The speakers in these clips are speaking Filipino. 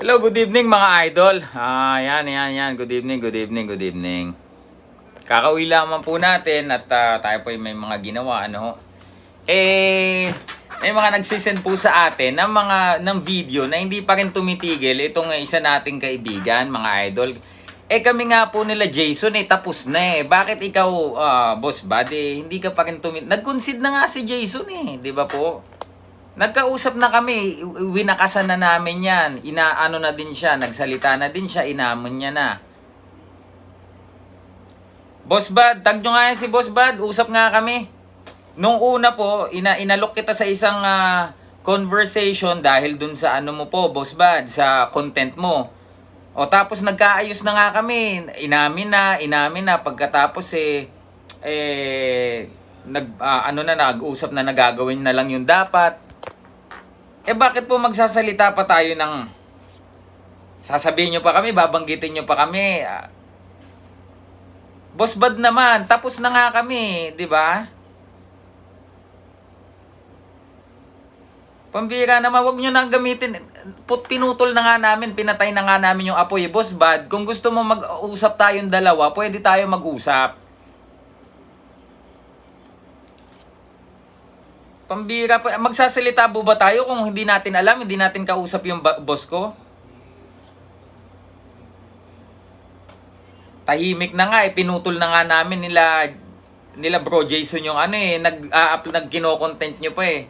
Hello, good evening mga idol. Ah, yan, yan, yan. Good evening, good evening, good evening. Kakauwi lamang po natin at ah, tayo po ay may mga ginawa, ano. Eh, may mga nagsisend po sa atin ng mga ng video na hindi pa rin tumitigil itong isa nating kaibigan, mga idol. Eh kami nga po nila Jason eh tapos na eh. Bakit ikaw ah, boss bad eh hindi ka pa rin tumit. Nag-concede na nga si Jason eh, 'di ba po? Nagkausap na kami, winakasan na namin yan. Inaano na din siya, nagsalita na din siya, inamon niya na. Boss Bad, tag nyo nga yan si Boss Bad, usap nga kami. Nung una po, ina inalok kita sa isang ah, conversation dahil dun sa ano mo po, Boss Bad, sa content mo. O tapos nagkaayos na nga kami, inamin na, inamin na, pagkatapos eh, eh, nag, ah, ano na, nag-usap na nagagawin na lang yung dapat. Eh bakit po magsasalita pa tayo ng sasabihin nyo pa kami, babanggitin nyo pa kami. Ah, Boss Bad naman, tapos na nga kami, di ba? Pambira naman, wag nyo nang gamitin. Put, pinutol na nga namin, pinatay na nga namin yung apoy. Boss Bad, kung gusto mo mag-usap tayong dalawa, pwede tayo mag-usap. Pambira pa. Magsasalita po ba tayo kung hindi natin alam, hindi natin kausap yung boss ko? Tahimik na nga eh, pinutol na nga namin nila nila bro Jason yung ano eh, nag uh, nag kino-content nyo pa eh.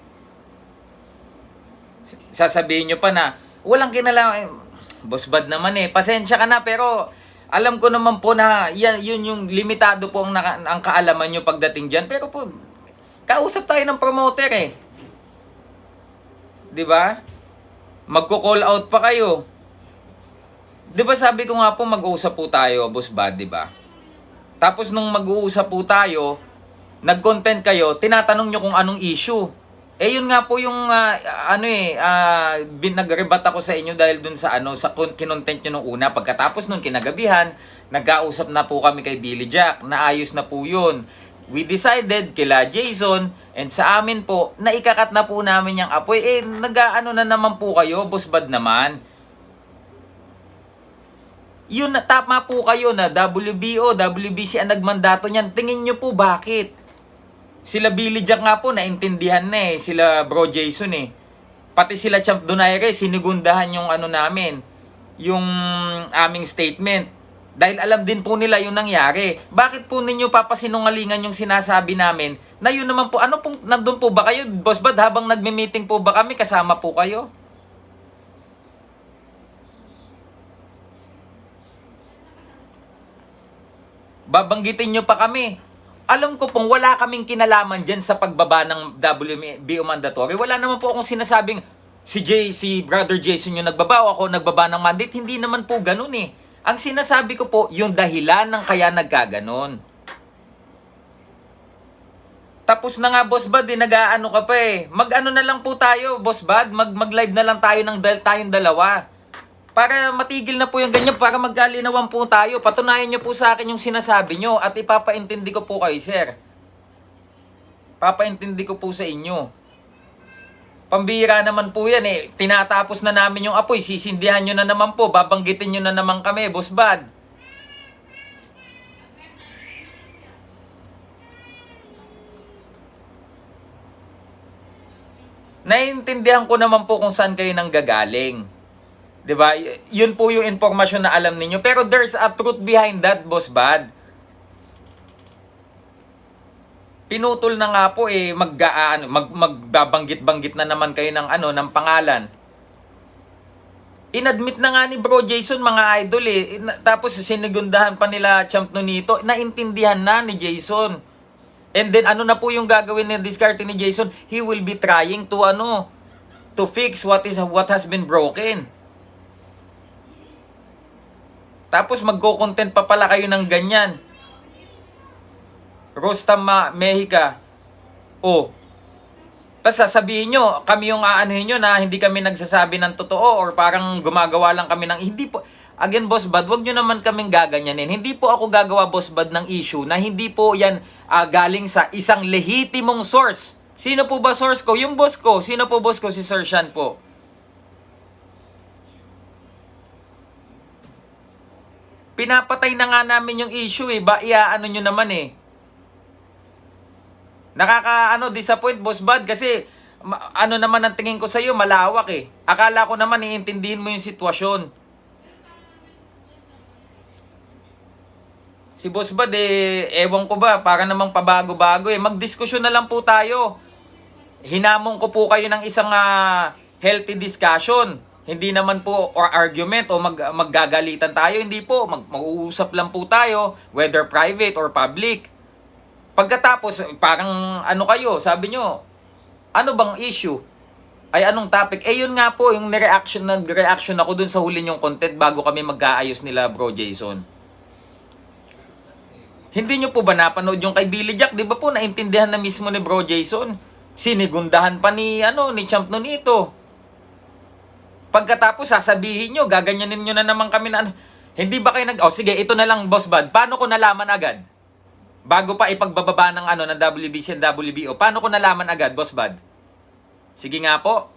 Sasabihin nyo pa na, walang kinalaman, eh, boss bad naman eh, pasensya ka na pero alam ko naman po na yan, yun yung limitado po ang, ang kaalaman nyo pagdating dyan. Pero po, kausap tayo ng promoter eh. 'Di ba? Magko-call out pa kayo. 'Di ba sabi ko nga po mag-uusap po tayo, Boss Bad, 'di ba? Tapos nung mag-uusap po tayo, nag-content kayo, tinatanong nyo kung anong issue. Eh yun nga po yung ah, ano eh uh, nagrebat ako sa inyo dahil dun sa ano sa kinontent nyo nung una pagkatapos nung kinagabihan nagkausap na po kami kay Billy Jack naayos na po yun we decided kila Jason and sa amin po, na ikakat na po namin yung apoy. Eh, nag-ano na naman po kayo, boss bad naman. Yun, tama po kayo na WBO, WBC ang nagmandato niyan. Tingin nyo po bakit? Sila Billy Jack nga po, naintindihan na eh. Sila Bro Jason eh. Pati sila Champ Donaire, sinigundahan yung ano namin. Yung aming statement dahil alam din po nila yung nangyari. Bakit po ninyo papasinungalingan yung sinasabi namin na yun naman po, ano pong, nandun po ba kayo? Boss Bad, habang nagme-meeting po ba kami, kasama po kayo? Babanggitin nyo pa kami. Alam ko pong wala kaming kinalaman dyan sa pagbaba ng WBO mandatory. Wala naman po akong sinasabing si Jay, si Brother Jason yung nagbaba o ako nagbaba ng mandate. Hindi naman po ganun eh. Ang sinasabi ko po, yung dahilan ng kaya nagkaganon. Tapos na nga, Boss Bad, eh, nag-aano ka pa eh. Mag-ano na lang po tayo, Boss Bad. Mag- mag-live na lang tayo ng dal tayong dalawa. Para matigil na po yung ganyan, para magkalinawan po tayo. Patunayan nyo po sa akin yung sinasabi nyo at ipapaintindi ko po kayo, sir. Papaintindi ko po sa inyo. Pambira naman po yan eh. Tinatapos na namin yung apoy. Sisindihan nyo na naman po. Babanggitin nyo na naman kami, Boss Bad. Naiintindihan ko naman po kung saan kayo nang gagaling. 'Di ba? Yun po yung impormasyon na alam ninyo. Pero there's a truth behind that, Boss Bad. Pinutol na nga po eh mag, ano, mag magbabanggit-banggit na naman kayo ng ano ng pangalan. Inadmit na nga ni Bro Jason mga idol eh. Tapos sinigundahan pa nila Champ Nonito. Naintindihan na ni Jason. And then ano na po yung gagawin ni diskarte ni Jason? He will be trying to ano to fix what is what has been broken. Tapos magko-content pa pala kayo ng ganyan. Rostam Mexica. Oh. Tapos sasabihin nyo, kami yung aanhin nyo na hindi kami nagsasabi ng totoo or parang gumagawa lang kami ng... Hindi po, again, Boss Bad, wag nyo naman kaming gaganyanin. Hindi po ako gagawa, Boss Bad, ng issue na hindi po yan ah, galing sa isang lehitimong source. Sino po ba source ko? Yung boss ko. Sino po boss ko? Si Sir Sean po. Pinapatay na nga namin yung issue eh. Ba, iaano nyo naman eh. Nakaka, ano, disappoint, Boss Bad, kasi, ma- ano naman ang tingin ko sa'yo, malawak eh. Akala ko naman, iintindihin mo yung sitwasyon. Si Boss Bad, eh, ewan ko ba, para namang pabago-bago eh. Magdiskusyon na lang po tayo. Hinamon ko po kayo ng isang ah, healthy discussion. Hindi naman po or argument o mag, maggagalitan tayo. Hindi po. Mag, mag-uusap lang po tayo, whether private or public. Pagkatapos, parang ano kayo, sabi nyo, ano bang issue? Ay anong topic? Eh yun nga po, yung reaction nag-reaction ako dun sa huli yung content bago kami mag-aayos nila bro Jason. Hindi nyo po ba napanood yung kay Billy Jack? Di ba po naintindihan na mismo ni Bro Jason? Sinigundahan pa ni, ano, ni Champ Nonito. Pagkatapos sasabihin nyo, gaganyanin nyo na naman kami na ano. Hindi ba kayo nag... Oh, sige, ito na lang, Boss Bud. Paano ko nalaman agad? Bago pa ipagbababa ng ano ng WBC and WBO. Paano ko nalaman agad, Boss Bud? Sige nga po.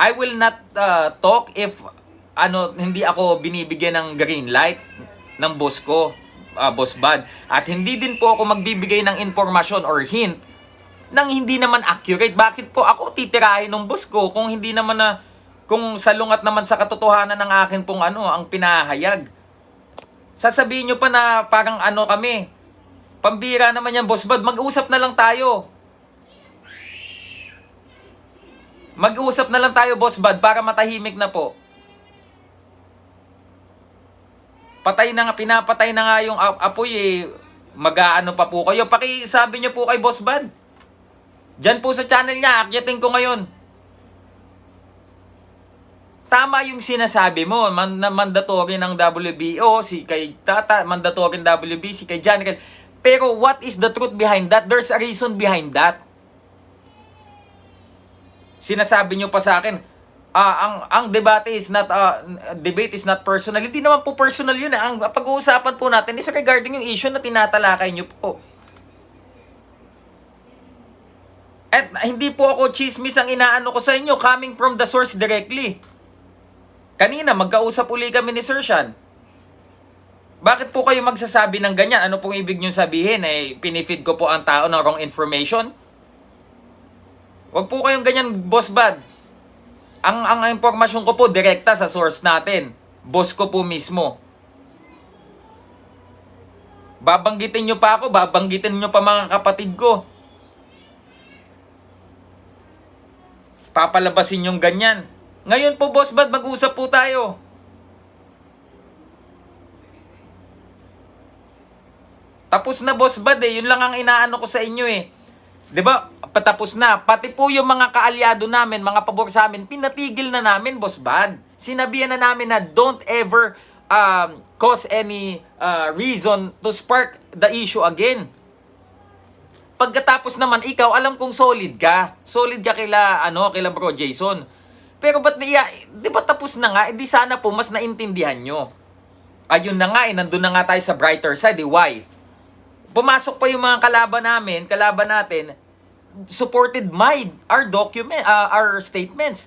I will not uh, talk if ano hindi ako binibigyan ng green light ng boss ko, uh, Boss Bud. At hindi din po ako magbibigay ng informasyon or hint nang hindi naman accurate. Bakit po ako titirahin ng boss ko kung hindi naman na kung salungat naman sa katotohanan ng akin pong ano ang pinahayag. Sasabihin nyo pa na parang ano kami. Pambira naman yan, Boss Bud. Mag-usap na lang tayo. Mag-usap na lang tayo, Boss Bud, para matahimik na po. Patay na nga, pinapatay na nga yung ap- apoy eh. Mag-aano pa po kayo. Pakisabi nyo po kay Boss Bud. Diyan po sa channel niya, akyatin ko ngayon. Tama yung sinasabi mo, man, mandatory ng WBO, si kay Tata, mandatory ng WBC, kay Janica. Pero what is the truth behind that? There's a reason behind that. Sinasabi nyo pa sa akin, ah, ang ang debate is not ah, debate is not personal. Hindi naman po personal 'yun. eh. Ang pag-uusapan po natin is regarding yung issue na tinatalakay nyo po. At hindi po ako chismis ang inaano ko sa inyo coming from the source directly. Kanina, magkausap uli kami ni Sir Sean. Bakit po kayo magsasabi ng ganyan? Ano pong ibig nyo sabihin? Eh, pinifeed ko po ang tao ng wrong information? Huwag po kayong ganyan, boss bad. Ang, ang impormasyon ko po, direkta sa source natin. Boss ko po mismo. Babanggitin nyo pa ako, babanggitin nyo pa mga kapatid ko. Papalabasin yung ganyan. Ngayon po, boss bad, mag-usap po tayo. Tapos na boss bad eh, yun lang ang inaano ko sa inyo eh. 'Di ba? Patapos na. Pati po yung mga kaalyado namin, mga pabor sa amin, pinatigil na namin, boss bad. Sinabihan na namin na don't ever um, cause any uh, reason to spark the issue again. Pagkatapos naman ikaw, alam kong solid ka. Solid ka kila ano, kila Bro Jason. Pero ba't niya, 'di ba tapos na nga? Eh, di sana po mas naintindihan nyo. Ayun na nga, eh, nandun na nga tayo sa brighter side. Eh, why? pumasok pa yung mga kalaban namin, kalaban natin, supported my our document, uh, our statements.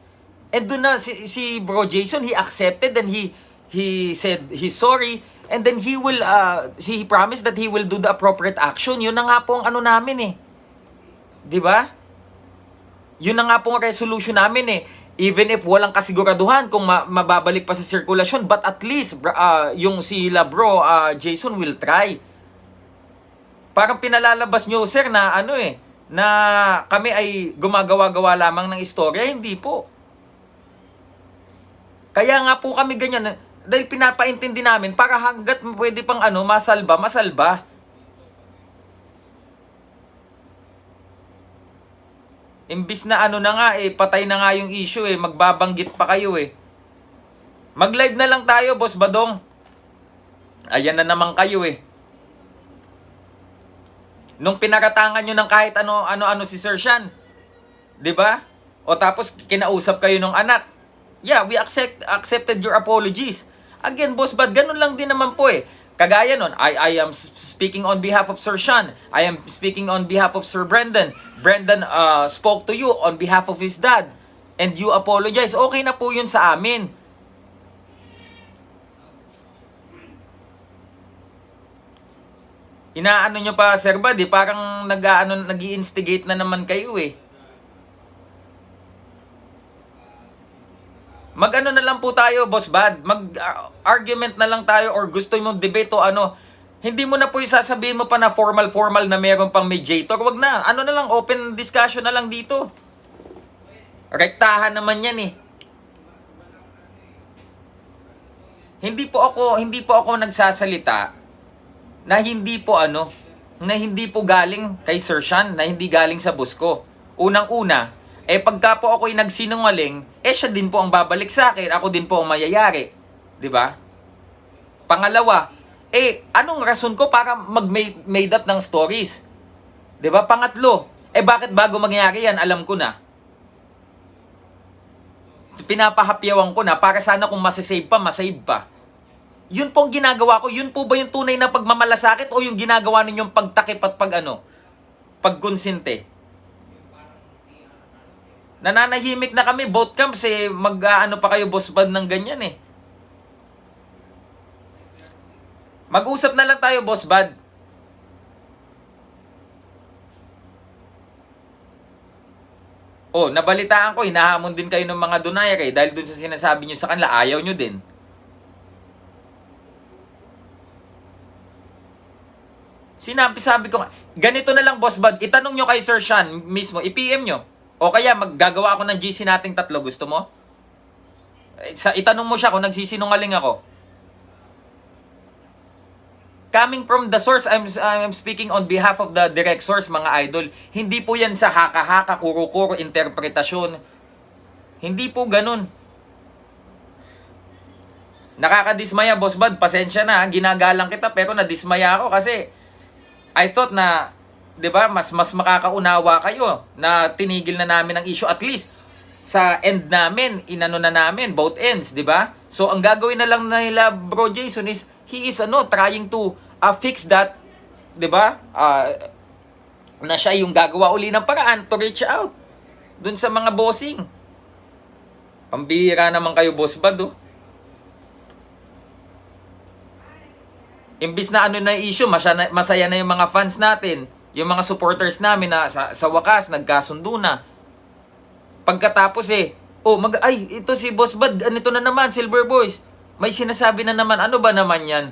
And doon na si, si Bro Jason, he accepted and he he said he's sorry and then he will uh, he promised that he will do the appropriate action. Yun na nga po ang ano namin eh. 'Di ba? Yun na nga po ang resolution namin eh. Even if walang kasiguraduhan kung ma- mababalik pa sa circulation, but at least uh, yung si Labro uh, Jason will try parang pinalalabas nyo, sir, na ano eh, na kami ay gumagawa-gawa lamang ng istorya. Hindi po. Kaya nga po kami ganyan, dahil pinapaintindi namin, para hanggat pwede pang ano, masalba, masalba. Imbis na ano na nga eh, patay na nga yung issue eh, magbabanggit pa kayo eh. Mag-live na lang tayo, Boss Badong. Ayan na naman kayo eh. Nung pinaratangan nyo ng kahit ano, ano-ano si Sir Sean. 'Di ba? O tapos kinausap kayo ng anak. Yeah, we accept accepted your apologies. Again, boss, but ganun lang din naman po eh. Kagaya nun, I, I am speaking on behalf of Sir Sean. I am speaking on behalf of Sir Brendan. Brendan uh, spoke to you on behalf of his dad. And you apologize. Okay na po yun sa amin. Inaano nyo pa, Sir Buddy, eh, parang nag-ano, nag-i-instigate na naman kayo eh. Mag-ano na lang po tayo, Boss Bad. Mag-argument na lang tayo or gusto mo debate o ano. Hindi mo na po isasabihin mo pa na formal-formal na meron pang mediator. Wag na. Ano na lang, open discussion na lang dito. Rektahan naman yan eh. Hindi po ako, hindi po ako nagsasalita na hindi po ano, na hindi po galing kay Sir Sean, na hindi galing sa boss ko. Unang-una, eh pagka po ako'y nagsinungaling, eh siya din po ang babalik sa akin, ako din po ang mayayari. 'Di ba? Pangalawa, eh anong rason ko para mag-made made up ng stories? 'Di ba? Pangatlo, eh bakit bago mangyari yan, alam ko na. Pinapahapyawan ko na para sana kung masasave pa, masave pa. Yun po ang ginagawa ko. Yun po ba yung tunay na pagmamalasakit o yung ginagawa ninyong pagtakip at pag ano? Pagkonsinte? Nananahimik na kami, both camps eh, mag ano pa kayo boss band ng ganyan eh. Mag-usap na lang tayo, boss bad. Oh, nabalitaan ko, hinahamon din kayo ng mga donayer eh, dahil dun sa sinasabi nyo sa kanila, ayaw nyo din. Sinabi, sabi ko, ganito na lang, Boss Bud, itanong nyo kay Sir Sean mismo, i-PM nyo. O kaya, maggagawa ako ng GC nating tatlo, gusto mo? Eh, Sa, itanong mo siya kung nagsisinungaling ako. Coming from the source, I'm, I'm speaking on behalf of the direct source, mga idol. Hindi po yan sa haka-haka, kuro-kuro, interpretasyon. Hindi po ganun. Nakakadismaya, Boss Bud. Pasensya na, ginagalang kita, pero nadismaya ako kasi I thought na, 'di ba, mas mas makakaunawa kayo na tinigil na namin ang issue at least sa end namin, inano na namin both ends, 'di ba? So ang gagawin na lang nila Bro Jason is he is ano trying to uh, fix that, 'di ba? Uh, na siya yung gagawa uli ng paraan to reach out dun sa mga bossing. Pambihira naman kayo, boss bad, oh. Imbis na ano na issue, masaya na, masaya na yung mga fans natin, yung mga supporters namin na sa, sa wakas, nagkasundo na. Pagkatapos eh, oh, mag, ay, ito si Boss Bad, anito na naman, Silver Boys. May sinasabi na naman, ano ba naman yan?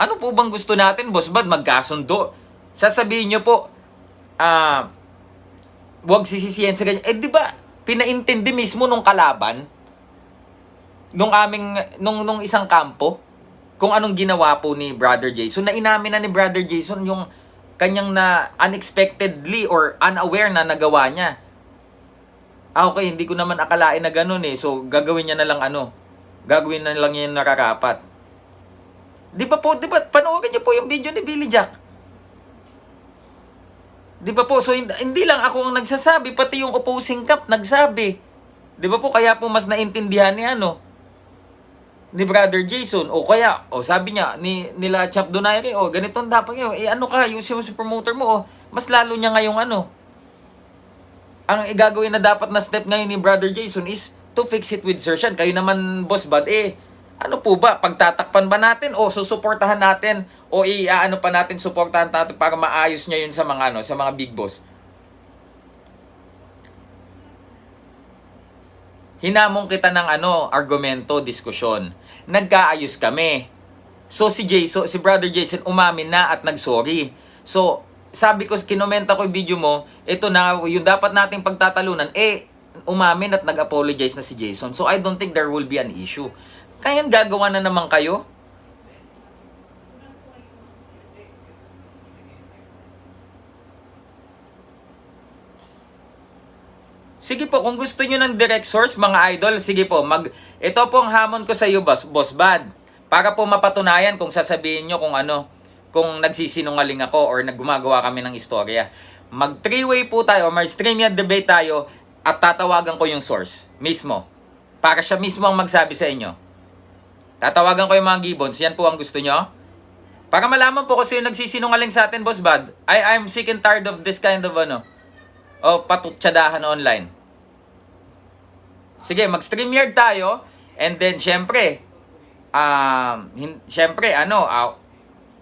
Ano po bang gusto natin, Boss Bad, magkasundo? Sasabihin nyo po, ah, wag sisisiyan sa ganyan. Eh, di ba, pinaintindi mismo nung kalaban, nung aming nung nung isang kampo kung anong ginawa po ni Brother Jason na inamin na ni Brother Jason yung kanyang na unexpectedly or unaware na nagawa niya. Ah, okay, hindi ko naman akalain na ganun eh. So, gagawin niya na lang ano. Gagawin na lang niya yung nakarapat. Di ba po, di ba, panoorin niyo po yung video ni Billy Jack. Di ba po, so hindi, hindi lang ako ang nagsasabi, pati yung opposing camp nagsabi. Di ba po, kaya po mas naintindihan ni ano, ni Brother Jason o kaya o sabi niya ni nila Champ Donaire o ganito ang dapat ngayon eh ano ka yung si promoter mo o mas lalo niya ngayong ano. Ang igagawin na dapat na step ngayon ni Brother Jason is to fix it with Sir Sean kayo naman boss bad eh ano po ba pagtatakpan ba natin o susuportahan natin o iaano pa natin suportahan natin para maayos niya yun sa mga ano sa mga big boss hinamong kita ng ano, argumento, diskusyon. Nagkaayos kami. So si Jason, si Brother Jason umamin na at nagsorry. So, sabi ko, kinomenta ko yung video mo, ito na, yung dapat nating pagtatalunan, eh, umamin at nag-apologize na si Jason. So, I don't think there will be an issue. Kaya gagawa na naman kayo. Sige po, kung gusto nyo ng direct source, mga idol, sige po, mag, ito po ang hamon ko sa iyo, boss, boss bad. Para po mapatunayan kung sasabihin nyo kung ano, kung nagsisinungaling ako or naggumagawa kami ng istorya. Mag three-way po tayo, or stream yan debate tayo, at tatawagan ko yung source, mismo. Para siya mismo ang magsabi sa inyo. Tatawagan ko yung mga gibbons, yan po ang gusto nyo? Para malaman po kasi yung nagsisinungaling sa atin, boss bad. I, I'm sick and tired of this kind of ano, o patutsadahan online. Sige, mag-StreamYard tayo. And then, syempre, um, hin- syempre, ano, ah,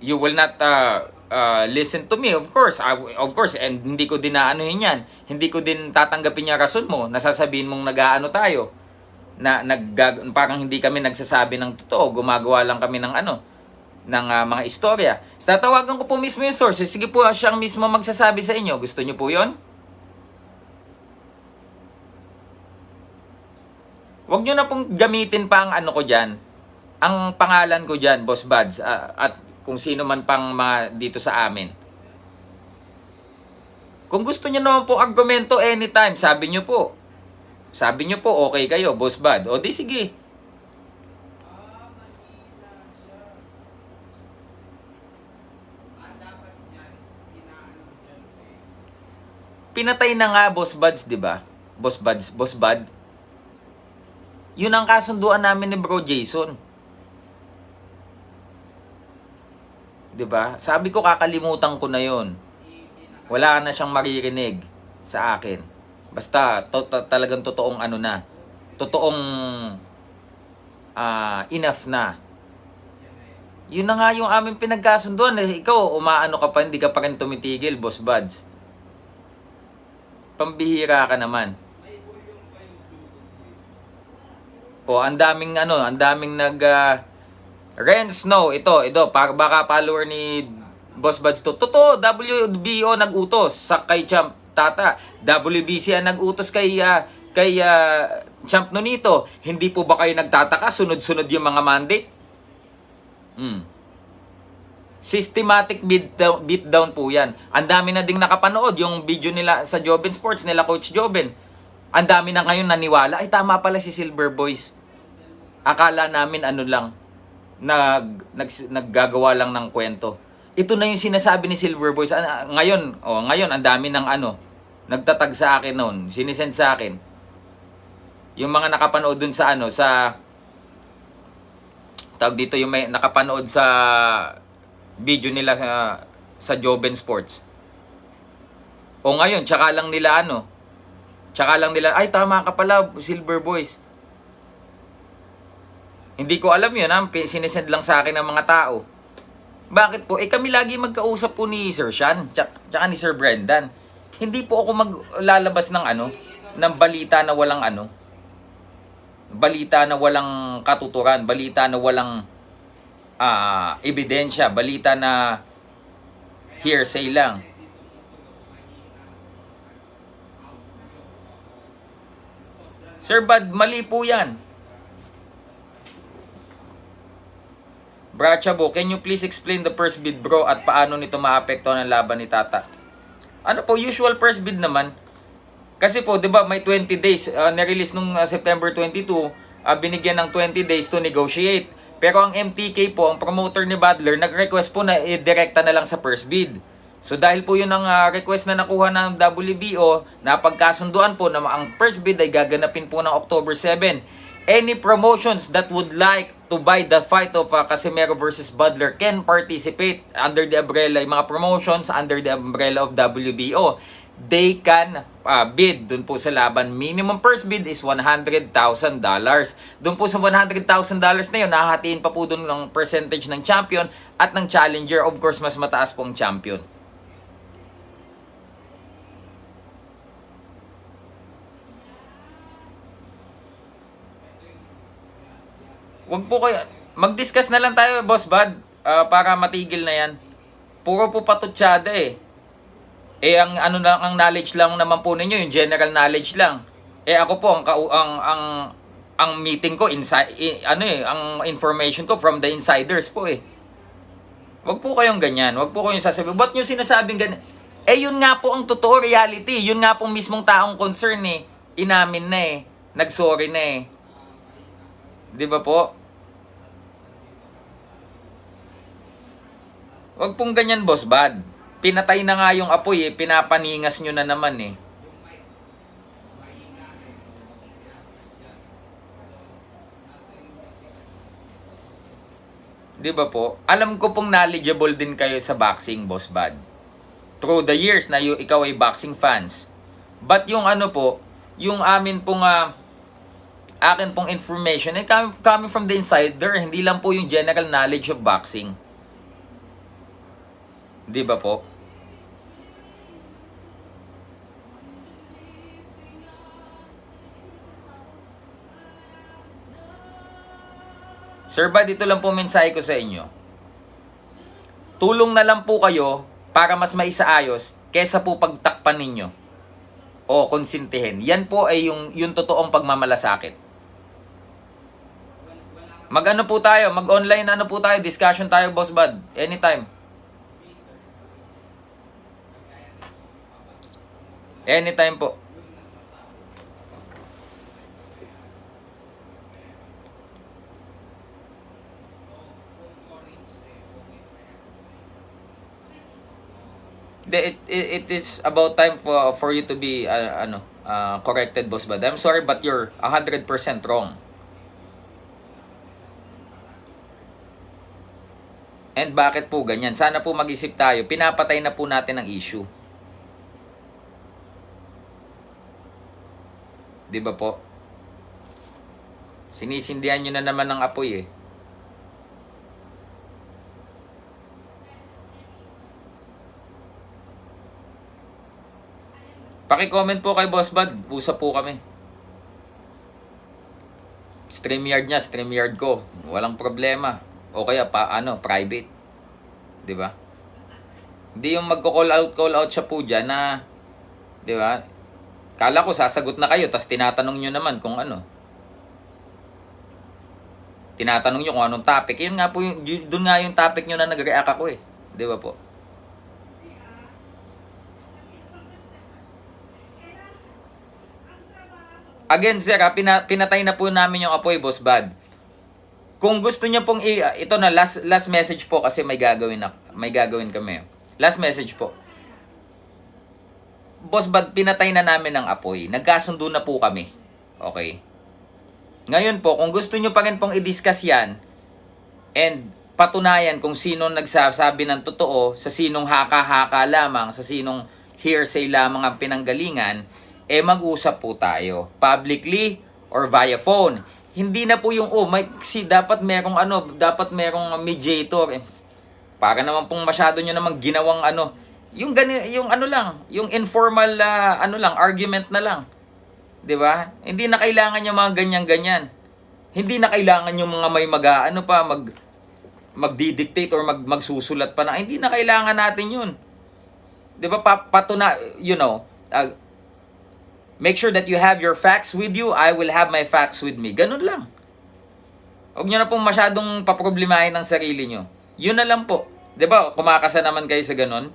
you will not uh, uh, listen to me, of course. I, of course, and hindi ko din naanuhin yan. Hindi ko din tatanggapin yung rason mo. Nasasabihin mong nag-aano tayo. Na nag parang hindi kami nagsasabi ng totoo. Gumagawa lang kami ng ano, ng ah, mga istorya. Tatawagan ko po mismo yung source. Sige po, siyang mismo magsasabi sa inyo. Gusto niyo po yon? Huwag nyo na pong gamitin pa ang ano ko dyan. Ang pangalan ko dyan, Boss Buds. ah, at kung sino man pang mga dito sa amin. Kung gusto nyo naman po argumento anytime, sabi nyo po. Sabi nyo po, okay kayo, Boss Bud. O di sige. Pinatay na nga Boss Buds, di ba? Boss Buds, Boss Bud. Yun ang kasunduan namin ni Bro Jason. 'Di ba? Sabi ko kakalimutan ko na 'yon. Wala na siyang maririnig sa akin. Basta to, to- talagang totoong ano na. Totoong ah, enough na. Yun na nga yung aming pinagkasunduan. Eh, ikaw, umaano ka pa, hindi ka pa rin tumitigil, Boss Buds. Pambihira ka naman. O, ang daming ano, ang daming nag uh, Ren Snow, ito, ito, para baka follower ni Boss Buds to. Totoo, WBO nag-utos sa kay Champ Tata. WBC ang nag-utos kay ah, kay ah, Champ Nonito. Hindi po ba kayo nagtataka sunod-sunod yung mga mandate? Hmm. Systematic beatdown, beatdown po yan. Ang dami na ding nakapanood yung video nila sa Joben Sports nila Coach Joben. Ang dami na ngayon naniwala. Ay tama pala si Silver Boys. Akala namin ano lang nag, nag naggagawa lang ng kwento. Ito na yung sinasabi ni Silver Boys. Ngayon, oh, ngayon ang dami ng ano nagtatag sa akin noon, sinisend sa akin. Yung mga nakapanood dun sa ano sa tawag dito yung may nakapanood sa video nila sa sa Joben Sports. O ngayon, tsaka lang nila ano, tsaka lang nila, ay tama ka pala, Silver Boys. Hindi ko alam yun, ha? Sinesend lang sa akin ng mga tao. Bakit po? Eh kami lagi magkausap po ni Sir Sean, tsaka, ni Sir Brendan. Hindi po ako maglalabas ng ano, ng balita na walang ano, balita na walang katuturan, balita na walang ah ebidensya, balita na hearsay lang. Sir Bud, mali po yan. Brachabo, can you please explain the first bid bro at paano nito maapektuhan ang laban ni Tata? Ano po, usual first bid naman. Kasi po, 'di ba, may 20 days uh, na-release nung uh, September 22, uh, binigyan ng 20 days to negotiate. Pero ang MTK po, ang promoter ni Butler, nag-request po na i-direkta na lang sa first bid. So dahil po yun ang uh, request na nakuha ng WBO, napagkasunduan po na ang first bid ay gaganapin po ng October 7. Any promotions that would like to buy the fight of uh, Casimero versus Butler can participate under the umbrella, yung mga promotions under the umbrella of WBO. They can uh, bid dun po sa laban. Minimum first bid is $100,000. Dun po sa $100,000 na yun, nahahatiin pa po dun ng percentage ng champion at ng challenger. Of course, mas mataas po ang champion. Wag po kayo, mag-discuss na lang tayo, Boss Bud, ah, para matigil na yan. Puro po patutsada eh. Eh ang ano lang ang knowledge lang naman po ninyo, yung general knowledge lang. Eh ako po ang ang ang ang meeting ko inside ano eh, ang information ko from the insiders po eh. Wag po kayong ganyan. Wag po kayong sasabihin. Ba't nyo sinasabing ganyan? Eh, yun nga po ang totoo reality. Yun nga po mismong taong concern eh. Inamin na eh. Nagsorry na eh. Di ba po? Wag pong ganyan, boss bad. Pinatay na nga yung apoy eh. Pinapaningas nyo na naman eh. Di ba po? Alam ko pong knowledgeable din kayo sa boxing, boss bad. Through the years na yu, ikaw ay boxing fans. But yung ano po, yung amin pong ah, akin pong information eh coming, coming from the insider, hindi lang po yung general knowledge of boxing. Di ba po? Sir Bad, ito lang po mensahe ko sa inyo. Tulong na lang po kayo para mas maisaayos kesa po pagtakpan ninyo o konsintihin. Yan po ay yung, yung totoong pagmamalasakit. Mag-ano po tayo, mag-online ano po tayo, discussion tayo, Boss Bud. Anytime. Anytime po. It, it, it is about time for for you to be uh, ano uh, corrected boss bud. I'm sorry but you're 100% wrong. And bakit po ganyan? Sana po mag-isip tayo. Pinapatay na po natin ang issue. 'Di ba po? Sinisindihan nyo na naman ng apoy eh. Paki-comment po kay Boss Bud. Usap po kami. StreamYard niya, StreamYard ko. Walang problema. O kaya pa, ano, private. 'Di ba? Hindi yung magko-call out, call out siya po dyan na, 'di ba? Kala ko sasagot na kayo, tas tinatanong nyo naman kung ano. Tinatanong nyo kung anong topic. Yun nga po yung, yun- dun nga yung topic nyo na nag-react ako eh. 'Di ba po? Again, sir, ah, pina, pinatay na po namin yung apoy, Boss Bad. Kung gusto niyo pong i ito na last last message po kasi may gagawin na may gagawin kami. Last message po. Boss Bad, pinatay na namin ang apoy. Nagkasundo na po kami. Okay. Ngayon po, kung gusto niyo pa rin pong i-discuss yan and patunayan kung sino nagsasabi ng totoo, sa sinong haka-haka lamang, sa sinong hearsay lamang ang pinanggalingan, eh mag-usap po tayo. Publicly or via phone. Hindi na po yung, oh, may, si, dapat merong ano, dapat merong mediator. Eh, para naman pong masyado nyo namang ginawang ano, yung gani, yung ano lang, yung informal ah, ano lang, argument na lang. 'Di ba? Hindi na kailangan yung mga ganyan-ganyan. Hindi na kailangan yung mga may mag ano pa mag magdi-dictate or mag magsusulat pa na. Hindi na kailangan natin 'yun. 'Di ba? Pa, patuna, you know, uh, make sure that you have your facts with you. I will have my facts with me. Ganun lang. Huwag nyo na pong masyadong paproblemahin ang sarili nyo. Yun na lang po. 'Di ba? Kumakasa naman kayo sa ganun.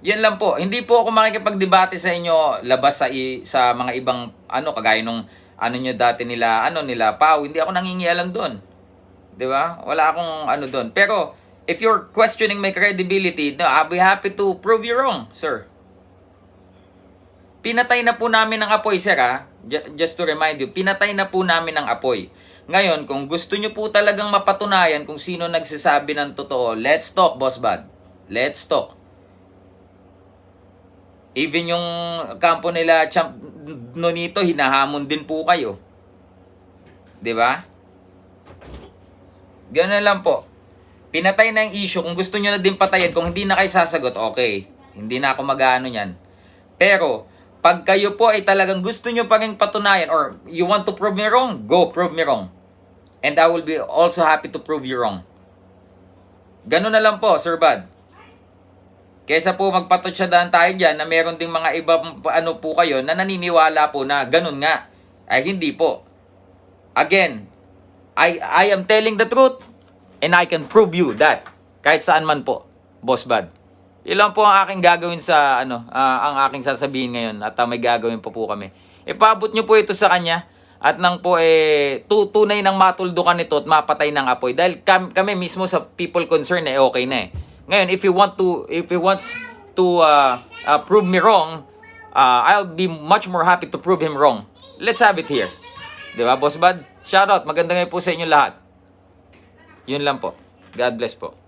Yan lang po. Hindi po ako makikipagdebate sa inyo labas sa i- sa mga ibang ano kagaya nung ano nyo dati nila, ano nila Pau. Hindi ako nangingialam doon. 'Di ba? Wala akong ano doon. Pero if you're questioning my credibility, no, I'll be happy to prove you wrong, sir. Pinatay na po namin ang apoy, sir, ha? Ju- Just to remind you, pinatay na po namin ang apoy. Ngayon, kung gusto nyo po talagang mapatunayan kung sino nagsasabi ng totoo, let's talk, Boss Bad. Let's talk. Even yung kampo nila Champ Nonito, hinahamon din po kayo. 'Di ba? Ganun lang po. Pinatay na yung issue. Kung gusto nyo na din patayin, kung hindi na kayo sasagot, okay. Hindi na ako mag-ano yan. Pero, pag kayo po ay talagang gusto nyo pa rin patunayan or you want to prove me wrong, go prove me wrong. And I will be also happy to prove you wrong. Ganun na lang po, Sir Bud. Kesa po magpatotsyadahan tayo dyan na meron ding mga iba ano po kayo na naniniwala po na ganun nga. Ay hindi po. Again, I, I am telling the truth and I can prove you that. Kahit saan man po, Boss Bad. Lang po ang aking gagawin sa ano, ah, ang aking sasabihin ngayon at ah, may gagawin po po kami. Ipabot nyo po ito sa kanya at nang po eh tu- tunay ng matuldukan nito at mapatay ng apoy dahil kam- kami mismo sa people concerned eh okay na eh. Ngayon, if you want to if you wants to uh, uh, prove me wrong, uh, I'll be much more happy to prove him wrong. Let's have it here. 'Di ba, Boss Bud? Shoutout. Magandang ngayon po sa inyo lahat. Yun lang po. God bless po.